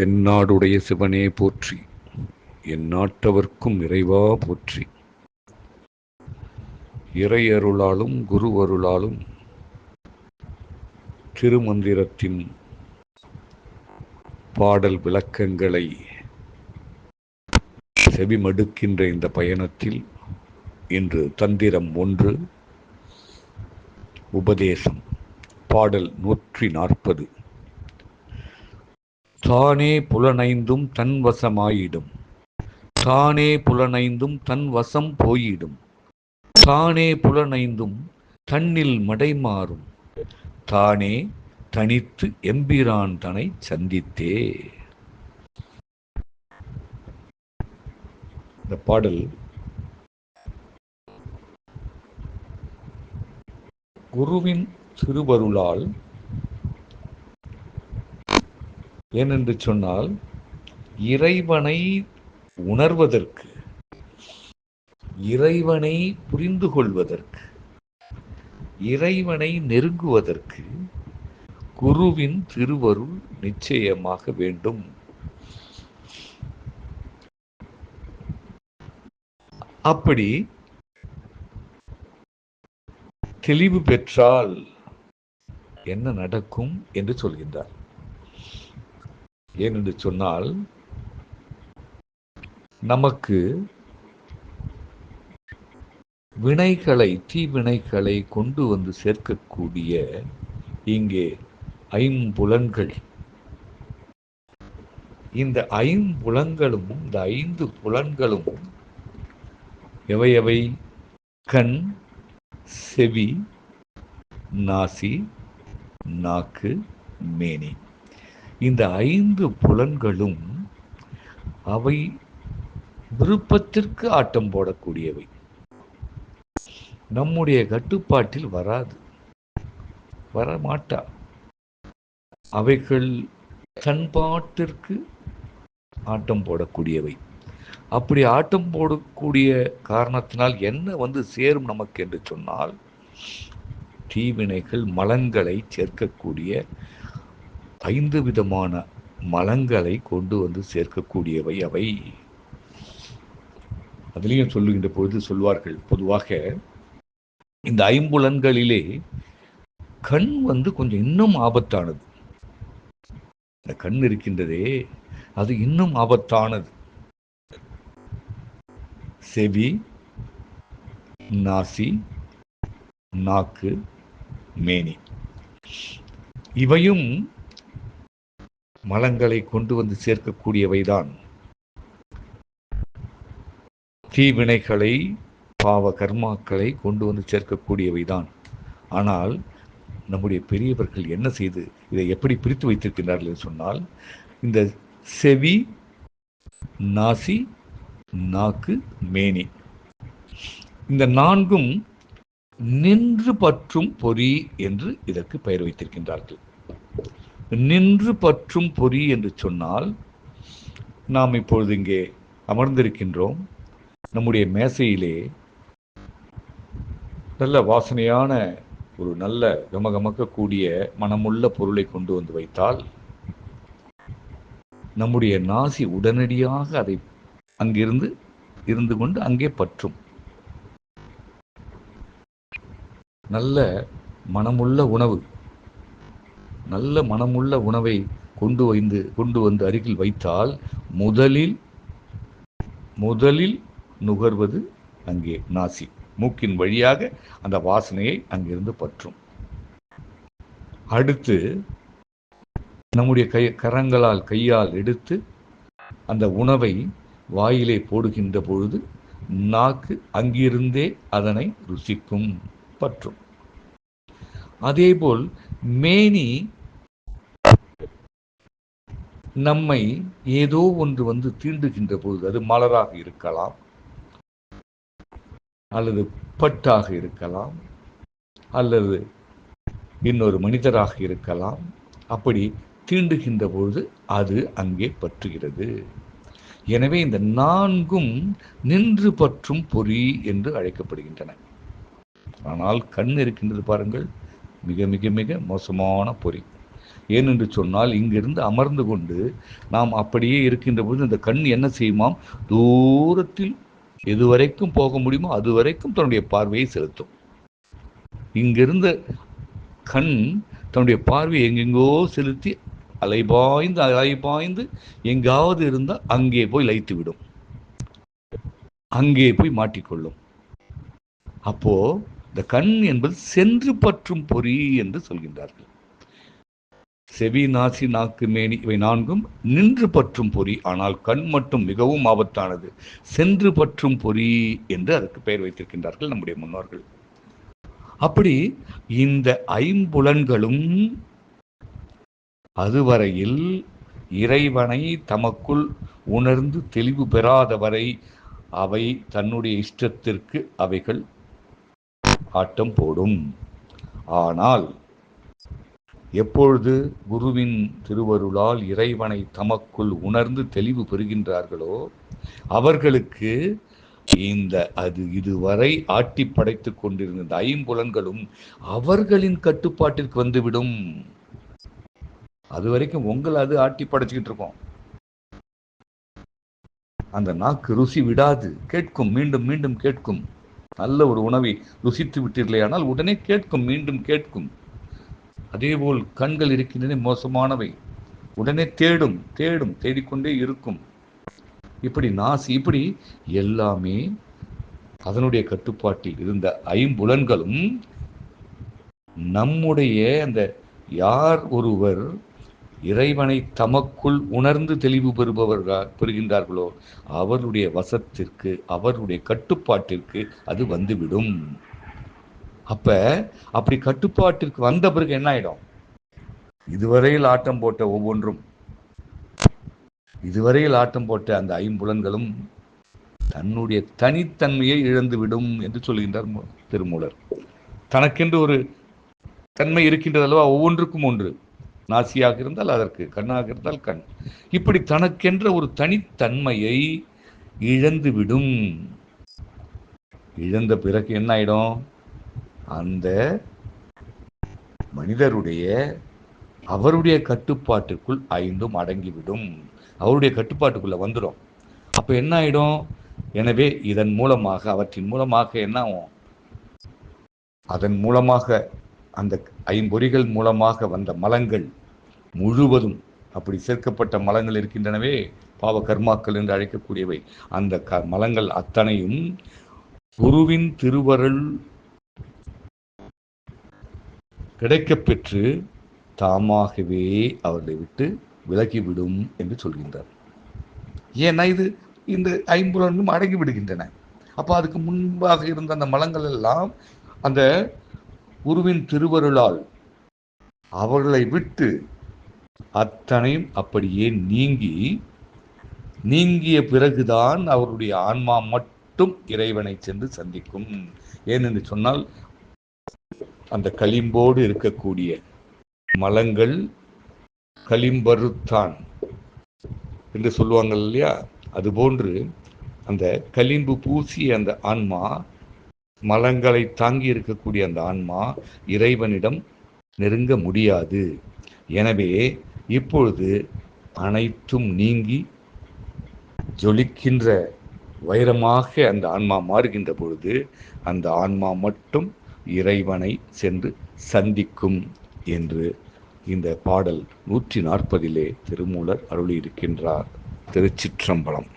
தென்னாடுடைய சிவனே போற்றி. என் நாட்டவர்க்கும் இறைவா போற்றி. இறையருளாலும் குருவருளாலும் திருமந்திரத்தின் பாடல் விளக்கங்களை செவிமடுக்கின்ற இந்த பயணத்தில் இன்று தந்திரம் ஒன்று உபதேசம். பாடல் நூற்றி நாற்பது. தானே புலனைந்தும் தன் வசமாயிடும். தானே புலனைந்தும் தன் வசம் போயிடும். தானே புலனைந்தும் தன்னில் மடைமாறும் தானே தனித்து எம்பிரான் தனை சந்தித்தே. இந்த பாடல் குருவின் திருவருளால் ஏனென்று சொன்னால் இறைவனை உணர்வதற்கு இறைவனை புரிந்து கொள்வதற்கு இறைவனை நெருங்குவதற்கு குருவின் திருவருள் நிச்சயமாக வேண்டும். அப்படி தெளிவு பெற்றால் என்ன நடக்கும் என்று சொல்கின்றார். ஏனென்று சொன்னால் நமக்கு வினைகளை தீவினைகளை கொண்டு வந்து சேர்க்கக்கூடிய இங்கே ஐம்புலன்கள். இந்த ஐம்புலன்களும் இந்த ஐந்து புலன்களும் எவை எவை? கண் செவி நாசி நாக்கு மேனி. இந்த ஐந்து புலன்களும் அவை விருப்பத்திற்கு ஆட்டம் போடக்கூடியவை. நம்முடைய கட்டுப்பாட்டில் வராது. வரமாட்டா. அவைகள் தன்பாட்டிற்கு ஆட்டம் போடக்கூடியவை. அப்படி ஆட்டம் போடக்கூடிய காரணத்தினால் என்ன வந்து சேரும் நமக்கு என்று சொன்னால் தீவினைகள் மலங்களை சேர்க்கக்கூடிய ஐந்து விதமான மலங்களை கொண்டு வந்து சேர்க்கக்கூடியவை அவை. அதுலேயும் சொல்லுகின்ற பொழுது சொல்வார்கள் பொதுவாக இந்த ஐம்புலன்களிலே கண் வந்து கொஞ்சம் இன்னும் ஆபத்தானது. இந்த கண் இருக்கின்றதே அது இன்னும் ஆபத்தானது. செவி நாசி நாக்கு மேனி. இவையும் மலங்களை கொண்டு வந்து சேர்க்கக்கூடியவைதான். தீவினைகளை பாவ கர்மாக்களை கொண்டு வந்து சேர்க்கக்கூடியவைதான். ஆனால் நம்முடைய பெரியவர்கள் என்ன செய்து இதை எப்படி பிரித்து வைத்திருக்கிறார்கள் என்று சொன்னால் இந்த செவி நாசி நாக்கு மேனி. இந்த நான்கும் நின்று பற்றும் பொறி என்று இதற்கு பெயர் வைத்திருக்கின்றார்கள். நின்று பற்றும் பொறி என்று சொன்னால் நாம் இப்பொழுது இங்கே அமர்ந்திருக்கின்றோம். நம்முடைய மேசையிலே நல்ல வாசனையான ஒரு நல்ல கமகமக்கக்கூடிய மனமுள்ள பொருளை கொண்டு வந்து வைத்தால் நம்முடைய நாசி உடனடியாக அதை அங்கிருந்து இருந்து கொண்டு அங்கே பற்றும். நல்ல மனமுள்ள உணவு. நல்ல மனமுள்ள உணவை கொண்டு வந்து கொண்டு வந்து அருகில் வைத்தால் முதலில் முதலில் நுகர்வது அங்கே நாசி. மூக்கின் வழியாக அந்த வாசனையை அங்கிருந்து பற்றும். அடுத்து நம்முடைய கை கரங்களால் கையால் எடுத்து அந்த உணவை வாயிலே போடுகின்ற பொழுது நாக்கு அங்கிருந்தே அதனை ருசிக்கும் பற்றும். அதேபோல் மேனி நம்மை ஏதோ ஒன்று வந்து தீண்டுகின்ற பொழுது அது மலராக இருக்கலாம். அல்லது பட்டாக இருக்கலாம். அல்லது இன்னொரு மனிதராக இருக்கலாம். அப்படி தீண்டுகின்ற பொழுது அது அங்கே பற்றுகிறது. எனவே இந்த நான்கும் நின்று பற்றும் பொறி என்று அழைக்கப்படுகின்றன. ஆனால் கண் இருக்கின்றது பாருங்கள். மிக மிக மிக மோசமான பொறி. ஏனென்று சொன்னால் இங்கிருந்து அமர்ந்து கொண்டு நாம் அப்படியே இருக்கின்ற பொழுது இந்த கண் என்ன செய்யுமாம்? தூரத்தில் எதுவரைக்கும் போக முடியுமோ அதுவரைக்கும் தன்னுடைய பார்வையை செலுத்தும். இங்கிருந்த கண் தன்னுடைய பார்வையை எங்கெங்கோ செலுத்தி அலைபாய்ந்து அலைபாய்ந்து எங்காவது இருந்தால் அங்கே போய் லைத்து விடும் அங்கே போய் மாட்டிக்கொள்ளும். அப்போ இந்த கண் என்பது சென்று பற்றும் பொறி என்று சொல்கின்றார்கள். செவி நாசி நாக்கு மேனி இவை நான்கும் நின்று பற்றும் பொறி. ஆனால் கண் மட்டும் மிகவும் ஆபத்தானது. சென்று பற்றும் பொறி என்று அதற்கு பெயர் வைத்திருக்கின்றார்கள் நம்முடைய முன்னோர்கள். அப்படி இந்த ஐம்புலன்களும் அதுவரையில் இறைவனை தமக்குள் உணர்ந்து தெளிவு பெறாதவரை அவை தன்னுடைய இஷ்டத்திற்கு அவைகள் ஆட்டம் போடும். ஆனால் எப்பொழுது குருவின் திருவருளால் இறைவனை தமக்குள் உணர்ந்து தெளிவு பெறுகின்றார்களோ அவர்களுக்கு இந்த அது இதுவரை ஆட்டி படைத்துக் கொண்டிருந்த இந்த ஐம்புலன்களும் அவர்களின் கட்டுப்பாட்டிற்கு வந்துவிடும். அது வரைக்கும் உங்களை அது ஆட்டி படைச்சுக்கிட்டு இருக்கோம். அந்த நாக்கு ருசி விடாது. கேட்கும் மீண்டும் மீண்டும் கேட்கும். நல்ல ஒரு உணவை ருசித்து விட்டீர்களேயானால் உடனே கேட்கும் மீண்டும் கேட்கும். அதேபோல் கண்கள் இருக்கின்றன மோசமானவை. உடனே தேடும் தேடும் தேடிக்கொண்டே இருக்கும். இப்படி நாசி இப்படி எல்லாமே அதனுடைய கட்டுப்பாட்டில் இருந்த ஐம்புலன்களும் நம்முடைய அந்த யார் ஒருவர் இறைவனை தமக்குள் உணர்ந்து தெளிவு பெறுபவர்கள் பெறுகின்றார்களோ அவருடைய வசத்திற்கு அவருடைய கட்டுப்பாட்டிற்கு அது வந்துவிடும். அப்ப அப்படி கட்டுப்பாட்டிற்கு வந்த பிறகு என்ன ஆயிடும்? இதுவரையில் ஆட்டம் போட்ட ஒவ்வொன்றும் இதுவரையில் ஆட்டம் போட்ட அந்த ஐம்புலன்களும் தன்னுடைய தனித்தன்மையை இழந்துவிடும் என்று சொல்கின்றார் திருமூலர். தனக்கென்று ஒரு தன்மை இருக்கின்றது அல்லவா? ஒவ்வொன்றுக்கும் ஒன்று. நாசியாக இருந்தால் அதற்கு கண்ணாக இருந்தால் கண். இப்படி தனக்கென்ற ஒரு தனித்தன்மையை இழந்துவிடும். இழந்த பிறகு என்ன ஆயிடும்? அந்த மனிதருடைய அவருடைய கட்டுப்பாட்டுக்குள் ஐந்தும் அடங்கிவிடும். அவருடைய கட்டுப்பாட்டுக்குள்ள வந்துடும் அப்போ என்ன ஆயிடும்? எனவே இதன் மூலமாக அவற்றின் மூலமாக என்ன ஆகும்? அதன் மூலமாக அந்த ஐம்பொறிகள் மூலமாக வந்த மலங்கள் முழுவதும் அப்படி சேர்க்கப்பட்ட மலங்கள் இருக்கின்றனவே பாவ கர்மாக்கள் என்று அழைக்கக்கூடியவை. அந்த க மலங்கள் அத்தனையும் குருவின் திருவருள் கிடைக்கப் பெற்று தாமாகவே அவர்களை விட்டு விலகிவிடும் என்று சொல்கின்றார். ஏன்னா இது இந்த ஐம்புலனும் அடங்கி விடுகின்றன அப்போ அதுக்கு முன்பாக இருந்த அந்த மலங்கள் எல்லாம் அந்த குருவின் திருவருளால் அவர்களை விட்டு அத்தனையும் அப்படியே நீங்கி நீங்கிய பிறகுதான் அவருடைய ஆன்மா மட்டும் இறைவனை சென்று சந்திக்கும். ஏனென்று சொன்னால் அந்த களிம்போடு இருக்கக்கூடிய மலங்கள் களிம்பருத்தான் என்று சொல்லுவாங்க இல்லையா? அதுபோன்று அந்த களிம்பு பூசிய அந்த ஆன்மா மலங்களை தாங்கி இருக்கக்கூடிய அந்த ஆன்மா இறைவனிடம் நெருங்க முடியாது. எனவே இப்பொழுது அனைத்தும் நீங்கி ஜொலிக்கின்ற வைரமாக அந்த ஆன்மா மாறுகின்ற பொழுது அந்த ஆன்மா மட்டும் இறைவனை சென்று சந்திக்கும் என்று இந்த பாடல் நூற்றி நாற்பதிலே திருமூலர் அருளியிருக்கின்றார். திருச்சிற்றம்பலம்.